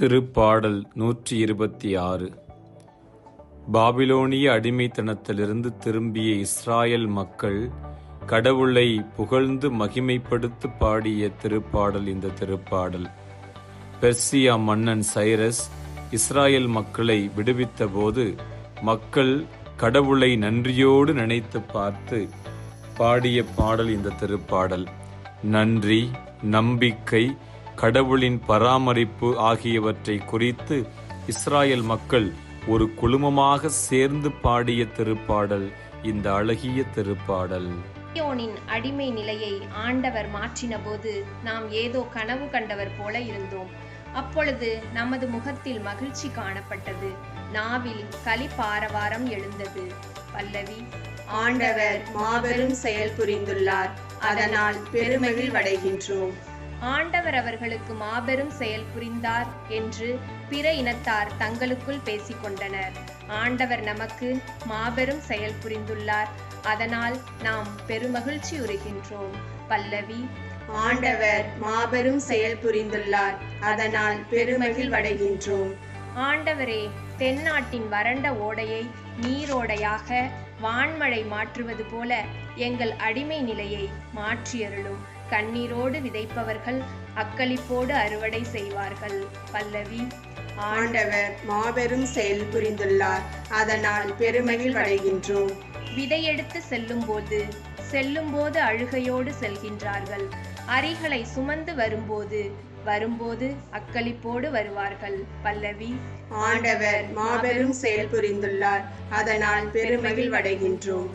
திருப்பாடல் நூற்றி இருபத்தி ஆறு. பாபிலோனிய அடிமைத்தனத்திலிருந்து திரும்பிய இஸ்ராயல் மக்கள் கடவுளை புகழ்ந்து மகிமைப்படுத்து பாடிய திருப்பாடல் இந்த திருப்பாடல். பெர்சியா மன்னன் சைரஸ் இஸ்ராயல் மக்களை விடுவித்தபோது மக்கள் கடவுளை நன்றியோடு நினைத்து பார்த்து பாடிய பாடல் இந்த திருப்பாடல். நன்றி நம்பிக்கை கடவுளின் பராமரிப்பு ஆகியவற்றை குறித்து இஸ்ராயல் மக்கள் ஒரு குழுமமாக சேர்ந்து பாடிய திருப்பாடல் இந்த அழகிய திருப்பாடல். சீயோனின் அடிமை நிலையை ஆண்டவர் மாற்றினபோது நாம் ஏதோ கனவு கண்டவர் போல இருந்தோம். அப்பொழுது நமது முகத்தில் மகிழ்ச்சி காணப்பட்டது. நாவில் களிப்பாரவாரம் எழுந்தது. பல்லவி ஆண்டவர் மாபெரும் செயல் புரிந்துள்ளார். அதனால் பெருமகிழ்வடைகின்றோம். ஆண்டவர் அவர்களுக்கு மாபெரும் செயல் புரிந்தார் என்று பிற இனத்தார் தங்களுக்குள் பேசிக்கொண்டனர். ஆண்டவர் நமக்கு மாபெரும் செயல் புரிந்துள்ளார். அதனால் நாம் பெருமகிழ்ச்சி உறுகின்றோம் பல்லவி ஆண்டவர் மாபெரும் செயல் புரிந்துள்ளார். அதனால் பெருமகிழ்வடைகின்றோம். ஆண்டவரே தென்னாட்டின் வறண்ட ஓடையை நீரோடையாக வான்மழை மாற்றுவது போல எங்கள் அடிமை நிலையை மாற்றியருளும். கண்ணீரோடு விதைப்பவர்கள் அக்களிப்போடு அறுவடை செய்வார்கள். பல்லவி. ஆண்டவர் மாபெரும் செயல் புரிந்துள்ளார். அதனால் பெருமகிழ்வடைகின்றோம் விதையெடுத்து செல்லும்போது செல்லும்போது அழுகையோடு செல்கின்றார்கள். அரிகளை சுமந்து வரும்போது வரும்போது அக்களிப்போடு வருவார்கள். பல்லவி. ஆண்டவர் மாபெரும் செயல் புரிந்துள்ளார். அதனால் பெருமகிழ்வடைகின்றோம்.